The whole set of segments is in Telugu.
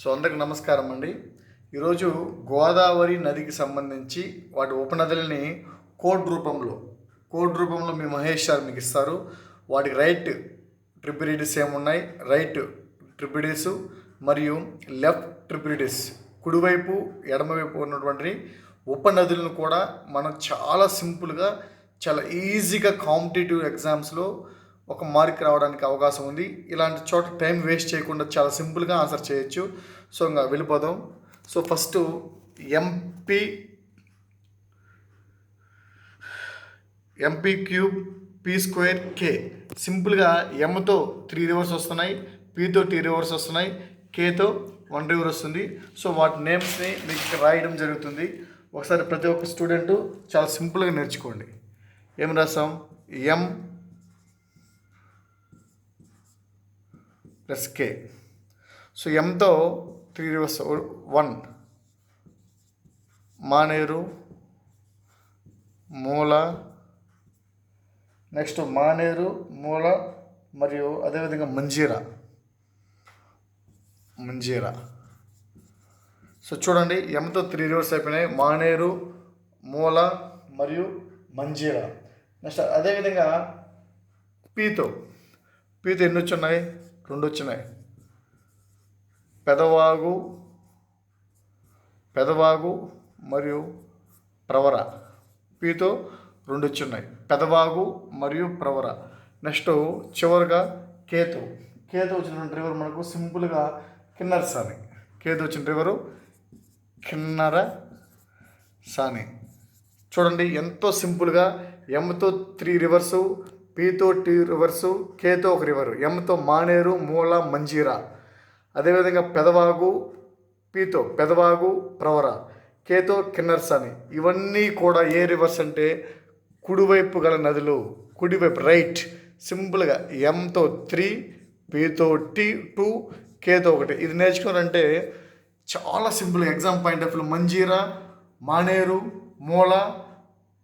సో అందరికి నమస్కారం అండి. ఈరోజు గోదావరి నదికి సంబంధించి వాటి ఉపనదులని కోడ్ రూపంలో కోడ్ రూపంలో మీ మహేష్ సార్ మీకు ఇస్తారు. వాటికి రైట్ ట్రిపిరిటీస్ ఏమున్నాయి? రైట్ ట్రిపిరిటీస్ మరియు లెఫ్ట్ ట్రిపిరిటీస్ కుడివైపు ఎడమవైపు ఉన్నటువంటి ఉపనదులను కూడా మనం చాలా సింపుల్గా చాలా ఈజీగా కాంపిటేటివ్ ఎగ్జామ్స్లో ఒక మార్క్ రావడానికి అవకాశం ఉంది. ఇలాంటి చోట టైం వేస్ట్ చేయకుండా చాలా సింపుల్గా ఆన్సర్ చేయొచ్చు. సో ఇంకా వెళ్ళిపోదాం. So first MP MP cube P square K సింపుల్గా ఎంతో త్రీ రివర్స్ వస్తున్నాయి. పీతో టీ రివర్స్ వస్తున్నాయి. కేతో వన్ రివర్ వస్తుంది. సో వాటి నేమ్స్ని మీకు రాయడం జరుగుతుంది. ఒకసారి ప్రతి ఒక్క స్టూడెంట్ చాలా సింపుల్గా నేర్చుకోండి. ఏం రాసాం? ఎం ప్లస్ కే సో ఎంతో three rivers one Maneru Mula next Maneru మూల మరియు అదేవిధంగా మంజీరా మంజీరా సో చూడండి ఎంతో త్రీ రివర్స్ అయిపోయినాయి. మానేరు మూల మరియు మంజీరా నెక్స్ట్ అదేవిధంగా పీతో పీతో ఎన్ని వచ్చున్నాయి రెండు వచ్చినాయి పెదవాగు పెదవాగు మరియు ప్రవర. పీతో రెండు వచ్చినాయి పెదవాగు మరియు ప్రవర. నెక్స్ట్ చివరిగా కేతు. కేతు వచ్చిన రివర్ మనకు సింపుల్గా కిన్నర సాని కేతు వచ్చిన రివరు కిన్నర సాని చూడండి ఎంతో సింపుల్గా ఎంతో త్రీ రివర్సు పీతో టీ రివర్సు కేతో ఒక రివరు. ఎంతో మానేరు మూల మంజీరా. అదేవిధంగా పెదవాగు పీతో పెదవాగు ప్రవర. కేతో కిన్నర్సాని. ఇవన్నీ కూడా ఏ రివర్స్ అంటే కుడివైపు గల నదులు కుడివైపు రైట్. సింపుల్గా ఎంతో త్రీ పీతో టీ టూ కేతో ఒకటి. ఇది నేర్చుకోవాలంటే చాలా simple exam point of view Manjira Maneru Mula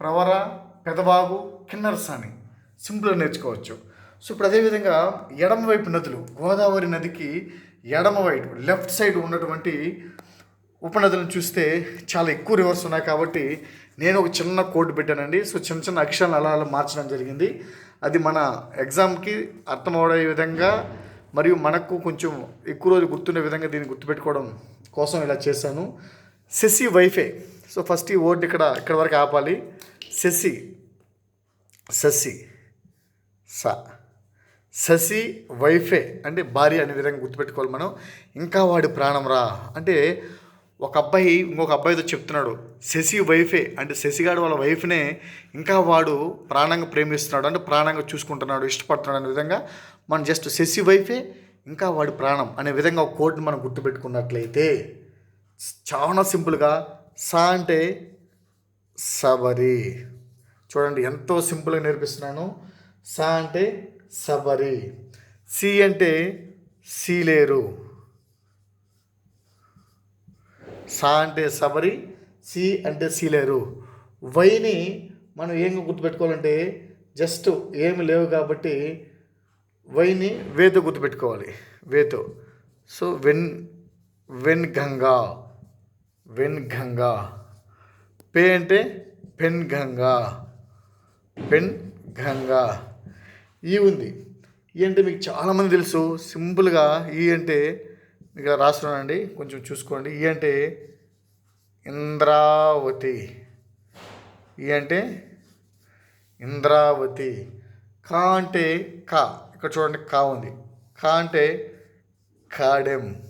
Pravara Pedavagu Kinnerasani. సింపుల్గా నేర్చుకోవచ్చు. సో ఇప్పుడు అదేవిధంగా ఎడమవైపు నదులు గోదావరి నదికి ఎడమవైపు లెఫ్ట్ సైడ్ ఉన్నటువంటి ఉపనదులను చూస్తే చాలా ఎక్కువ రివర్స్ ఉన్నాయి కాబట్టి నేను ఒక చిన్న కోడ్ పెట్టానండి. సో చిన్న చిన్న అక్షరాలు అలా అలా మార్చడం జరిగింది. అది మన ఎగ్జామ్కి అర్థమవడే విధంగా మరియు మనకు కొంచెం ఎక్కువ రోజు గుర్తుండే విధంగా దీన్ని గుర్తుపెట్టుకోవడం కోసం ఇలా చేశాను. సెసి వైఫై. సో ఫస్ట్ ఈ వర్డ్ ఇక్కడ ఇక్కడ వరకు ఆపాలి. సెసి సెస్సి. స. శశి వైఫే అంటే భార్య అనే విధంగా గుర్తుపెట్టుకోవాలి మనం. ఇంకా వాడి ప్రాణం రా. అంటే ఒక అబ్బాయి ఇంకొక అబ్బాయితో చెప్తున్నాడు. శశి వైఫే అంటే శశిగాడు వాళ్ళ వైఫ్నే ఇంకా వాడు ప్రాణంగా ప్రేమిస్తున్నాడు. అంటే ప్రాణంగా చూసుకుంటున్నాడు ఇష్టపడుతున్నాడు అనే విధంగా మనం జస్ట్ శశి వైఫే ఇంకా వాడి ప్రాణం అనే విధంగా ఒక కోడ్ని మనం గుర్తుపెట్టుకున్నట్లయితే చాలా సింపుల్గా సా అంటే సబరి చూడండి ఎంతో సింపుల్గా నేర్పిస్తున్నాను. సా అంటే సబరి సి అంటే సీలేరు. సా అంటే సబరి సి అంటే సీలేరు. వైని మనం ఏం గుర్తుపెట్టుకోవాలంటే జస్ట్ ఏమి లేవు కాబట్టి వైని వేతో గుర్తుపెట్టుకోవాలి. వేతో. So when Wainganga Wainganga. పే అంటే పెన్ గంగా పెన్ గంగా. ఈ ఉంది. ఈ అంటే మీకు చాలామంది తెలుసు. సింపుల్గా ఈ అంటే ఇక్కడ రాస్తున్నానండి. కొంచెం చూసుకోండి. ఈ అంటే ఇంద్రావతి. ఈ అంటే ఇంద్రావతి. కా అంటే కా. ఇక్కడ చూడండి కా ఉంది. కా అంటే కాడెం.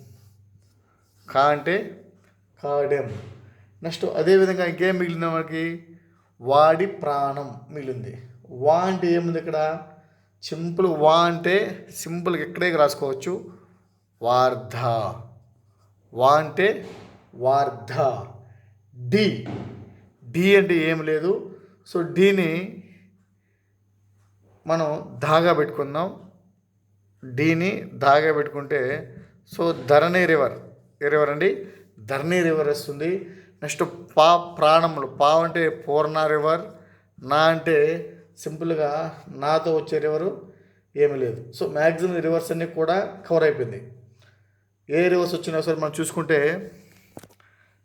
కా అంటే కాడెం. నెక్స్ట్ అదేవిధంగా ఇంకేం మిగిలింది మనకి? వాడి ప్రాణం మిగిలింది. వా అంటే ఏముంది ఇక్కడ? సింపుల్ వా అంటే సింపుల్గా ఇక్కడే రాసుకోవచ్చు. వార్ధ. వా అంటే వార్ధ. డి. డి అంటే ఏం లేదు. సో డీని మనం దాగా పెట్టుకుందాం. డీని దాగా పెట్టుకుంటే సో ధరణి రివర్. ఏ రివర్ అండి? ధరణి రివర్ వస్తుంది. నెక్స్ట్ పా ప్రాణములు. పా అంటే పూర్ణ రివర్. నా అంటే సింపుల్గా నాతో వచ్చే రివరు ఏమీ లేదు. సో మ్యాక్సిమం రివర్స్ అన్నీ కూడా కవర్ అయిపోయింది. ఏ రివర్స్ వచ్చినా సరే మనం చూసుకుంటే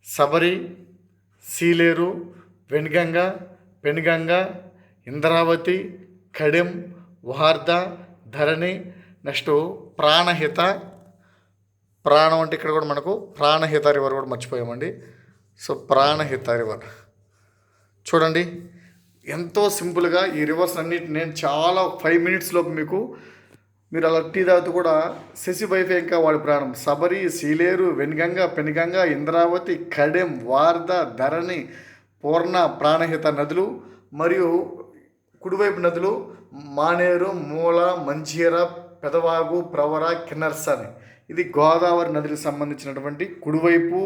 సబరి సీలేరు వెనుగంగ పెనుగంగ ఇంద్రావతి కడెం వార్ధ ధరణి నెక్స్ట్ ప్రాణహిత ప్రాణం అంటే ఇక్కడ కూడా మనకు ప్రాణహిత రివర్ కూడా మర్చిపోయామండి. So Pranahita river. చూడండి. ఎంతో సింపుల్గా ఈ రివర్స్ అన్నిటి నేను చాలా ఫైవ్ మినిట్స్లోపు మీకు మీరు అలా టీ తాగుతూ కూడా శశి వైఫై ఇంకా వాడి ప్రాణం. సబరి సీలేరు వెనుగంగ పెనుగంగ ఇంద్రావతి కడెం వార్ధ ధరణి పూర్ణ ప్రాణహిత నదులు మరియు కుడివైపు నదులు మానేరు మూల మంజీర పెదవాగు ప్రవర కిన్నర్స్ అని. ఇది గోదావరి నదికి సంబంధించినటువంటి కుడివైపు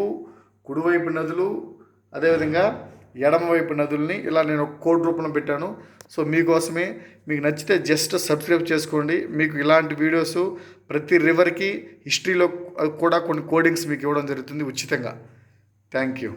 కుడివైపు నదులు అదేవిధంగా ఎడమవైపు నదుల్ని ఇలా నేను ఒక కోడ్ రూపంలో పెట్టాను. సో మీకోసమే మీకు నచ్చితే జస్ట్ సబ్స్క్రైబ్ చేసుకోండి. మీకు ఇలాంటి వీడియోస్ ప్రతి రివర్కి హిస్టరీలో కూడా కొన్ని కోడింగ్స్ మీకు ఇవ్వడం జరుగుతుంది ఉచితంగా. Thank you.